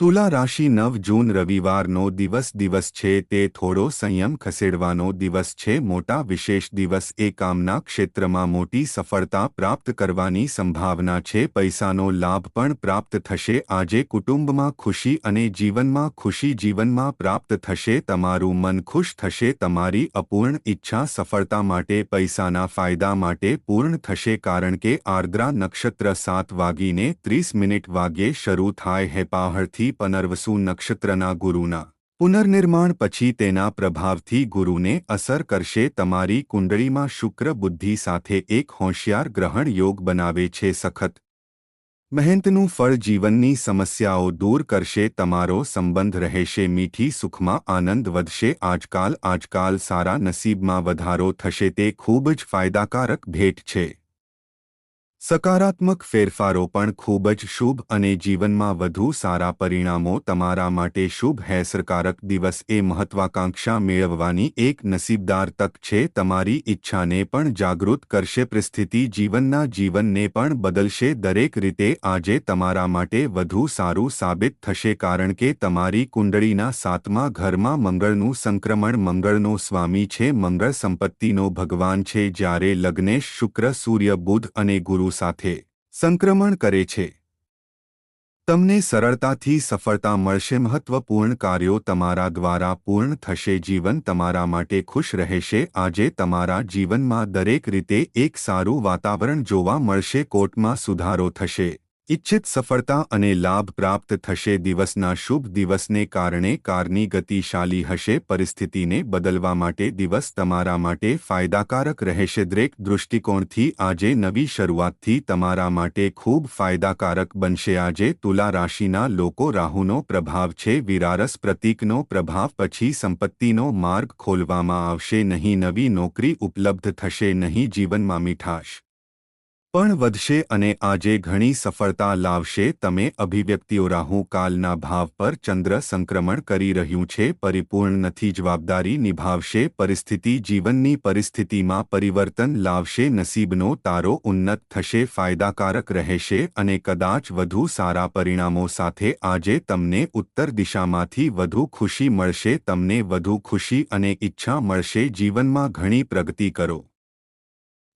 તુલા રાશિ નવ જૂન રવિવારનો દિવસ દિવસ છે તે થોડો સંયમ ખસેડવાનો દિવસ છે. મોટા વિશેષ દિવસ એ કામના ક્ષેત્રમાં મોટી સફળતા પ્રાપ્ત કરવાની સંભાવના છે. પૈસાનો લાભ પણ પ્રાપ્ત થશે. આજે કુટુંબમાં ખુશી અને જીવનમાં ખુશી જીવનમાં પ્રાપ્ત થશે. તમારું મન ખુશ થશે. તમારી અપૂર્ણ ઈચ્છા સફળતા માટે પૈસાના ફાયદા માટે પૂર્ણ થશે. કારણ કે આર્દ્રા નક્ષત્ર સાત વાગીને ત્રીસ મિનિટ વાગ્યે શરૂ થાય. હે પહાડથી પનર્વસુ નક્ષત્રના ગુરુના. પુનર્નિર્માણ પછી તેના પ્રભાવથી ગુરુને અસર કરશે તમારી કુંડળીમાં શુક્ર બુદ્ધિ સાથે એક હોશિયાર ગ્રહણ યોગ બનાવે છે સખત. મહેનતનું ફળ જીવનની સમસ્યાઓ દૂર કરશે, તમારો સંબંધ રહેશે, મીઠી સુખમાં આનંદ વધશે, આજકાલ આજકાલ સારા નસીબમાં વધારો થશે, તે ખૂબ જ ફાયદાકારક ભેટ છે. સકારાત્મક ફેરફારો પણ ખૂબ જ શુભ અને જીવનમાં વધુ સારા પરિણામો તમારા માટે શુભ હેસરકારક દિવસ એ મહત્વાકાંક્ષા મેળવવાની એક નસીબદાર તક છે. તમારી ઈચ્છાને પણ જાગૃત કરશે, પરિસ્થિતિ જીવનના જીવનને પણ બદલશે. દરેક રીતે આજે તમારા માટે વધુ સારું સાબિત થશે કારણ કે તમારી કુંડળીના સાતમા ઘરમાં મંગળનું સંક્રમણ, મંગળનો સ્વામી છે, મંગળ સંપત્તિનો ભગવાન છે. જ્યારે લગ્નેશ શુક્ર, સૂર્ય, બુધ અને ગુરુ સાથે સંક્રમણ કરે છે. તમને સરળતાથી સફળતા મળશે. મહત્વપૂર્ણ કાર્યો તમારા દ્વારા પૂર્ણ થશે. જીવન તમારા માટે ખુશ રહેશે. આજે તમારા જીવનમાં દરેક રીતે એક સારું વાતાવરણ જોવા મળશે. કોર્ટમાં સુધારો થશે. ઇચ્છિત સફળતા અને લાભ પ્રાપ્ત થશે દિવસના શુભ દિવસને કારણે કારની ગતિશાલી હશે, પરિસ્થિતિને બદલવા માટે દિવસ તમારા માટે ફાયદાકારક રહેશે. દરેક દૃષ્ટિકોણથી આજે નવી શરૂઆતથી તમારા માટે ખૂબ ફાયદાકારક બનશે. આજે તુલા રાશિના લોકો રાહુનો પ્રભાવ છે, વિરારસ પ્રતીકનો પ્રભાવ, પછી સંપત્તિનો માર્ગ ખોલવામાં આવશે. નહીં નવી નોકરી ઉપલબ્ધ થશે, નહીં જીવનમાં મીઠાશ પણ વધશે અને આજે ઘણી સફળતા લાવશે. તમે અભિવ્યક્તિઓ રાહુકાલના ભાવ પર ચંદ્ર સંક્રમણ કરી રહ્યું છે. પરિપૂર્ણ નથી જવાબદારી નિભાવશે. પરિસ્થિતિ જીવનની પરિસ્થિતિમાં પરિવર્તન લાવશે. નસીબનો તારો ઉન્નત થશે. ફાયદાકારક રહેશે અને કદાચ વધુ સારા પરિણામો સાથે આજે તમને ઉત્તર દિશામાંથી વધુ ખુશી મળશે. તમને વધુ ખુશી અને ઈચ્છા મળશે. જીવનમાં ઘણી પ્રગતિ કરો.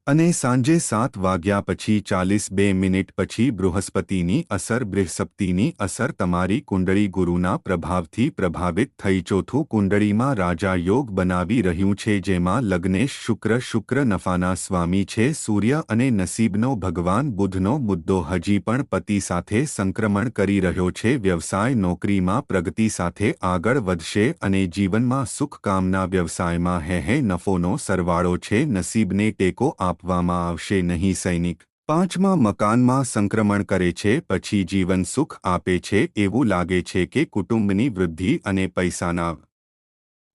અને સાંજે સાત વાગ્યા પછી ચાલીસ બે મિનિટ પછી બૃહસ્પતિની અસર બૃહસ્પતિની અસર તમારી કુંડળી ગુરુના પ્રભાવથી પ્રભાવિત થઈ. ચોથું કુંડળીમાં રાજા યોગ બનાવી રહ્યું છે જેમાં લગ્નેશ શુક્ર શુક્ર નફાના સ્વામી છે સૂર્ય અને નસીબનો ભગવાન બુધનો મુદ્દો હજી પણ પતિ સાથે સંક્રમણ કરી રહ્યો છે. વ્યવસાય નોકરીમાં પ્રગતિ સાથે આગળ વધશે અને જીવનમાં સુખકામના વ્યવસાયમાં હે હે નફોનો સરવાળો છે. નસીબને ટેકો આ આપવામાં આવશે નહીં સૈનિક. પાંચમા મકાનમાં સંક્રમણ કરે છે, પછી જીવન સુખ આપે છે, એવું લાગે છે કે કુટુંબની વૃદ્ધિ અને પૈસાના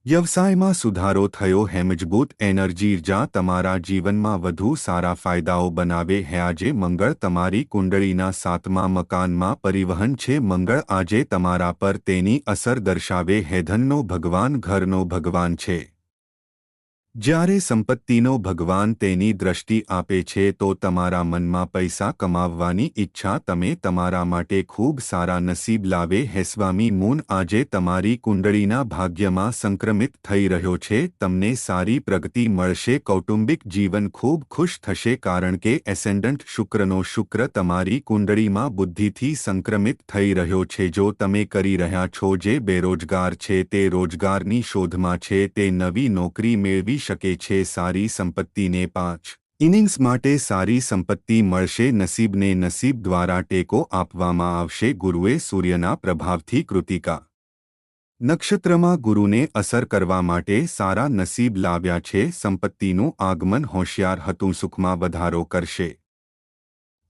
વ્યવસાયમાં સુધારો થયો. હેમજબૂત એનર્જી જ્યાં તમારા જીવનમાં વધુ સારા ફાયદાઓ બનાવે હે. આજે મંગળ તમારી કુંડળીના સાતમા મકાનમાં પરિવહન છે. મંગળ આજે તમારા પર તેની અસર દર્શાવે. હેધનનો ભગવાન ઘરનો ભગવાન છે. જ્યારે સંપત્તિનો ભગવાન તેની દ્રષ્ટિ આપે છે તો તમારા મનમાં પૈસા કમાવવાની ઈચ્છા તમે તમારા માટે ખૂબ સારા નસીબ લાવે હેસ્વામી મૂન, આજે તમારી કુંડળીના ભાગ્યમાં સંક્રમિત થઈ રહ્યો છે, તમને સારી પ્રગતિ મળશે, કૌટુંબિક જીવન ખૂબ ખુશ થશે કારણ કે એસેન્ડન્ટ શુક્રનો શુક્ર તમારી કુંડળીમાં બુદ્ધિથી સંક્રમિત થઈ રહ્યો છે, જો તમે કરી રહ્યા છો જે બેરોજગાર છે તે રોજગારની શોધમાં છે, તે નવી નોકરી મેળવી શકે છે સારી સંપત્તિને પાંચ ઇનિંગ્સ માટે સારી સંપત્તિ મળશે, નસીબને નસીબ દ્વારા ટેકો આપવામાં આવશે, ગુરુએ સૂર્યના પ્રભાવથી કૃતિકા નક્ષત્રમાં ગુરુને અસર કરવા માટે સારા નસીબ લાવ્યા છે, સંપત્તિનું આગમન હોશિયાર હતું, સુખમાં વધારો કરશે.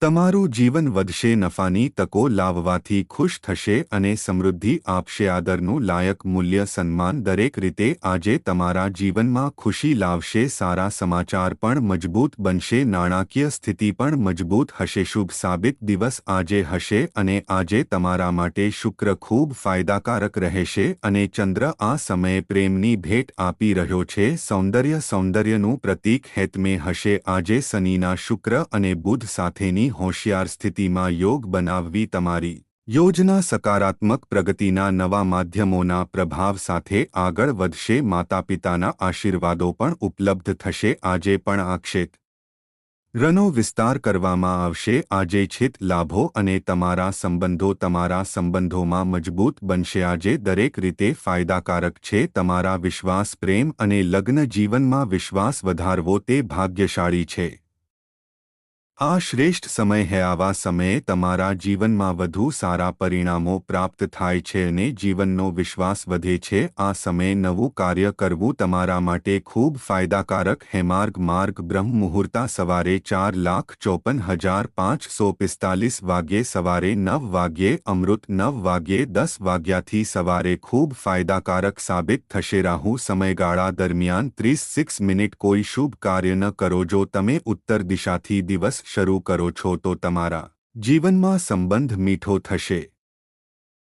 તમારું જીવન વધશે, નફાની તકો લાવવાથી ખુશ થશે અને સમૃદ્ધિ આપશે. આદરનું લાયક મૂલ્ય સન્માન દરેક રીતે આજે તમારા જીવનમાં ખુશી લાવશે. સારા સમાચાર પણ મજબૂત બનશે. નાણાકીય સ્થિતિ પણ મજબૂત હશે. શુભ સાબિત દિવસ આજે હશે અને આજે તમારા માટે શુક્ર ખૂબ ફાયદાકારક રહેશે અને ચંદ્ર આ સમયે પ્રેમની ભેટ આપી રહ્યો છે. સૌંદર્ય સૌંદર્યનું પ્રતીક હેતમે હશે. આજે શનિના શુક્ર અને બુધ સાથેની હોશિયાર સ્થિતિમાં યોગ બનાવવી તમારી યોજના સકારાત્મક પ્રગતિના નવા માધ્યમોના પ્રભાવ સાથે આગળ વધશે. માતાપિતાના આશીર્વાદો પણ ઉપલબ્ધ થશે. આજે પણ આક્ષેત રનો વિસ્તાર કરવામાં આવશે. આજે છેત લાભો અને તમારા સંબંધો તમારા સંબંધોમાં મજબૂત બનશે. આજે દરેક રીતે ફાયદાકારક છે. તમારા વિશ્વાસ, પ્રેમ અને લગ્ન જીવનમાં વિશ્વાસ વધારવો તે ભાગ્યશાળી છે. આ શ્રેષ્ઠ સમય હે, આવા સમયે તમારા જીવનમાં વધુ સારા પરિણામો પ્રાપ્ત થાય છે અને જીવનનો વિશ્વાસ વધે છે. આ સમયે નવું કાર્ય કરવું તમારા માટે ખૂબ ફાયદાકારક હે. માર્ગ માર્ગ, બ્રહ્મ મુહૂર્તા સવારે ચાર લાખ ચોપન હજાર પાંચસો પિસ્તાલીસ વાગ્યે સવારે નવ વાગ્યે, અમૃત નવ વાગ્યે દસ વાગ્યાથી સવારે ખૂબ ફાયદાકારક સાબિત થશે. રાહુ સમયગાળા દરમિયાન ત્રીસ સિક્સ મિનિટ કોઈ શુભ કાર્ય ન કરો. જો તમે ઉત્તર દિશાથી દિવસ શરૂ કરો છો તો તમારા જીવનમાં સંબંધ મીઠો થશે.